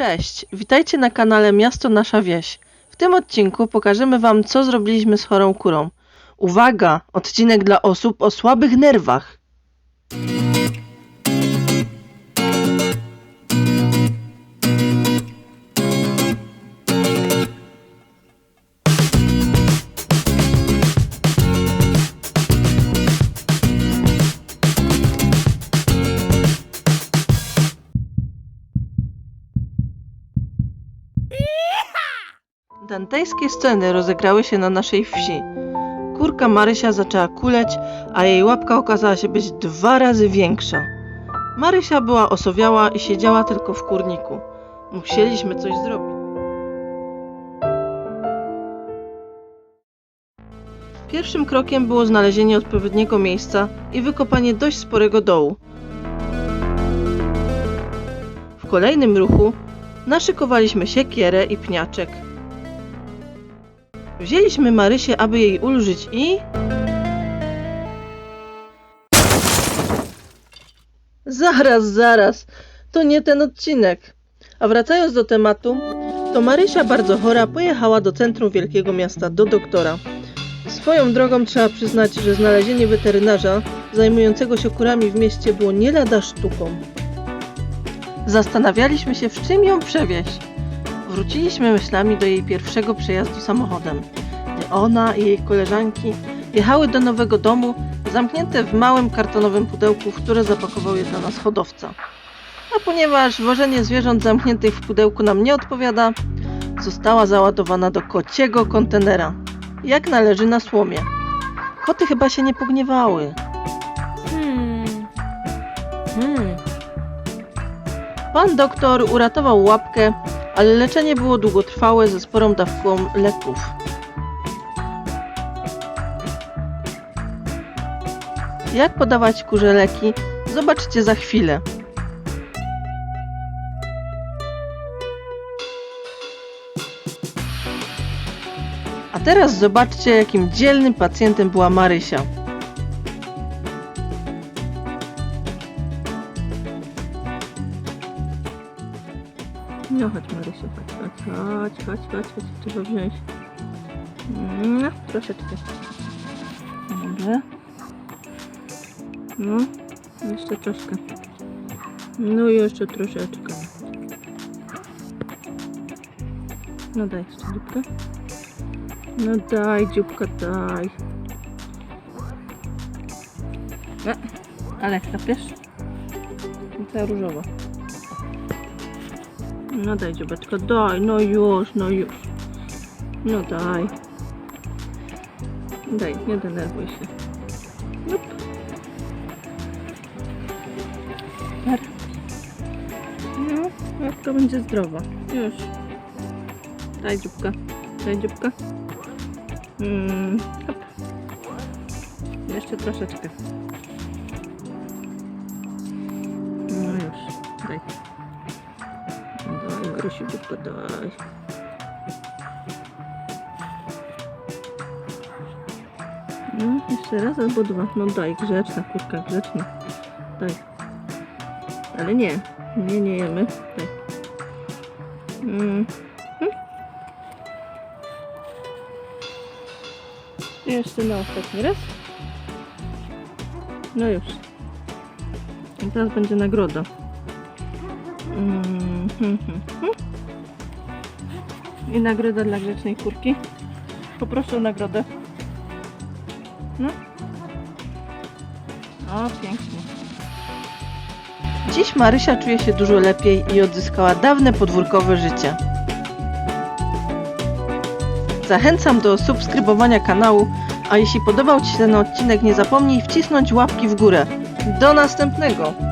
Cześć, witajcie na kanale Miasto Nasza Wieś. W tym odcinku pokażemy Wam, co zrobiliśmy z chorą kurą. Uwaga! Odcinek dla osób o słabych nerwach. Dantejskie sceny rozegrały się na naszej wsi. Kurka Marysia zaczęła kuleć, a jej łapka okazała się być dwa razy większa. Marysia była osowiała i siedziała tylko w kurniku. Musieliśmy coś zrobić. Pierwszym krokiem było znalezienie odpowiedniego miejsca i wykopanie dość sporego dołu. W kolejnym ruchu naszykowaliśmy siekierę i pniaczek. Wzięliśmy Marysię, aby jej ulżyć i... Zaraz, zaraz. To nie ten odcinek. A wracając do tematu, to Marysia bardzo chora pojechała do centrum wielkiego miasta, do doktora. Swoją drogą trzeba przyznać, że znalezienie weterynarza zajmującego się kurami w mieście było nie lada sztuką. Zastanawialiśmy się, w czym ją przewieźć. Wróciliśmy myślami do jej pierwszego przejazdu samochodem, gdy ona i jej koleżanki jechały do nowego domu, zamknięte w małym kartonowym pudełku, w które zapakował je dla nas hodowca. A ponieważ wożenie zwierząt zamkniętych w pudełku nam nie odpowiada, została załadowana do kociego kontenera, jak należy na słomie. Koty chyba się nie pogniewały. Hmm. Hmm. Pan doktor uratował łapkę, ale leczenie było długotrwałe ze sporą dawką leków. Jak podawać kurze leki, zobaczcie za chwilę. A teraz zobaczcie, jakim dzielnym pacjentem była Marysia. No chodź Marysiu, chodź, chodź, chodź, chodź, chodź, chodź, trzeba wziąć. No, troszeczkę. Dobrze. No, jeszcze troszkę. No i jeszcze troszeczkę. No daj jeszcze dzióbkę. No daj, dzióbka, daj. E, ale chrapiesz? Ta różowa. No daj dziobeczko, daj, no już, no już. No daj. Daj, nie denerwuj się. Nup. Par. No, łapka będzie zdrowa. Już. Daj dzióbka, daj dzióbka. Mm, hop. Jeszcze troszeczkę. No już, daj. Dzióbka, daj. No, jeszcze raz albo dwa. No daj, grzeczna kurka, grzeczna. Daj. Ale nie, nie, nie jemy. Daj. Mm. hm. Jeszcze na ostatni raz. No już. I teraz będzie nagroda. Mm, I nagroda dla grzecznej kurki. Poproszę o nagrodę. No. O, pięknie. Dziś Marysia czuje się dużo lepiej i odzyskała dawne podwórkowe życie. Zachęcam do subskrybowania kanału, a jeśli podobał Ci się ten odcinek, nie zapomnij wcisnąć łapki w górę. Do następnego!